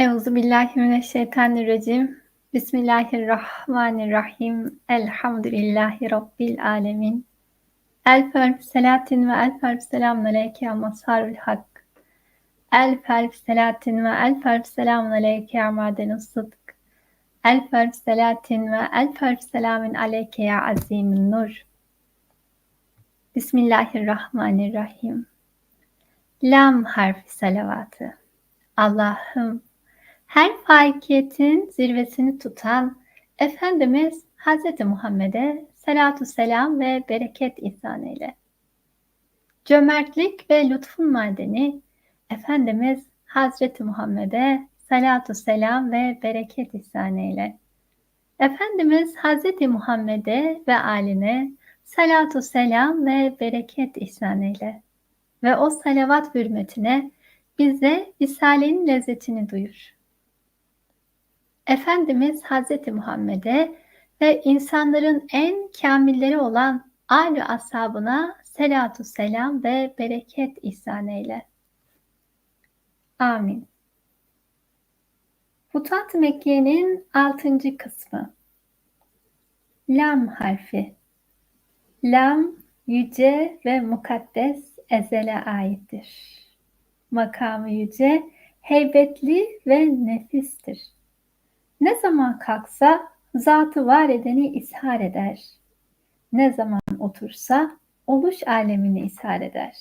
Euzu billahi mineşşeytanirracim. Bismillahirrahmanirrahim. Elhamdülillahi rabbil alamin. Elf elf selatin ve elf elf selamun aleyke ya mazharul hak. Elf elf selatin ve elf elf selamun aleyke ya madenus sıdk. Elf elf selatin ve elf elf selamin aleyke ya azimin nur. Bismillahirrahmanirrahim. Lam harfi salavatı. Allah'ım her fakiyetin zirvesini tutan Efendimiz Hz. Muhammed'e salatu selam ve bereket ihsan eyle. Cömertlik ve lütfun madeni Efendimiz Hazreti Muhammed'e salatu selam ve bereket ihsan eyle. Efendimiz Hazreti Muhammed'e ve aline salatu selam ve bereket ihsan eyle. Ve o salavat hürmetine bize Risale'nin lezzetini duyur. Efendimiz Hazreti Muhammed'e ve insanların en kamilleri olan âl ashabına selatu selam ve bereket ihsan eyle. Amin. Futat Mekke'nin altıncı kısmı. Lam harfi. Lam yüce ve mukaddes ezele aittir. Makamı yüce, heybetli ve nefistir. Ne zaman kalksa zatı var edeni ishar eder. Ne zaman otursa oluş alemini ishar eder.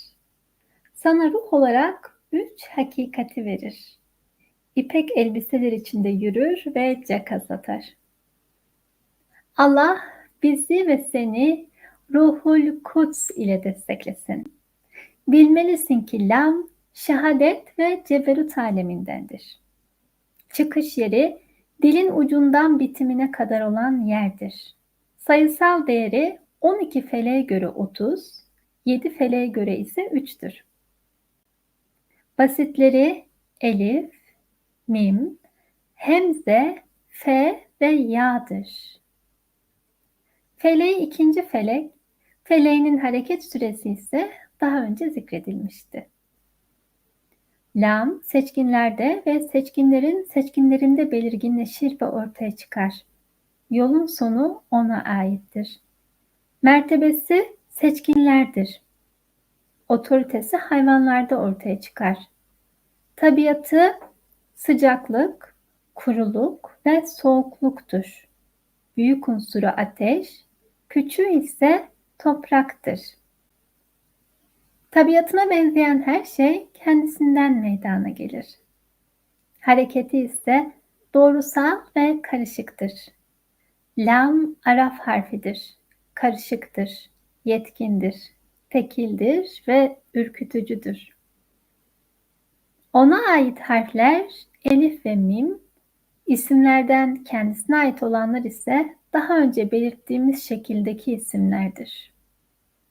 Sana ruh olarak üç hakikati verir. İpek elbiseler içinde yürür ve caka satar. Allah bizi ve seni ruhul kuds ile desteklesin. Bilmelisin ki lam şehadet ve ceberut alemindendir. Çıkış yeri dilin ucundan bitimine kadar olan yerdir. Sayısal değeri 12 feleğe göre 30, 7 feleğe göre ise 3'tür. Basitleri elif, mim, hemze, fe ve ya'dır. Feleği ikinci felek, feleğinin hareket süresi ise daha önce zikredilmişti. Lam seçkinlerde ve seçkinlerin seçkinlerinde belirginleşir ve ortaya çıkar. Yolun sonu ona aittir. Mertebesi seçkinlerdir. Otoritesi hayvanlarda ortaya çıkar. Tabiatı sıcaklık, kuruluk ve soğukluktur. Büyük unsuru ateş, küçüğü ise topraktır. Tabiatına benzeyen her şey kendisinden meydana gelir. Hareketi ise doğrusal ve karışıktır. Lam araf harfidir. Karışıktır, yetkindir, tekildir ve ürkütücüdür. Ona ait harfler elif ve mim, isimlerden kendisine ait olanlar ise daha önce belirttiğimiz şekildeki isimlerdir.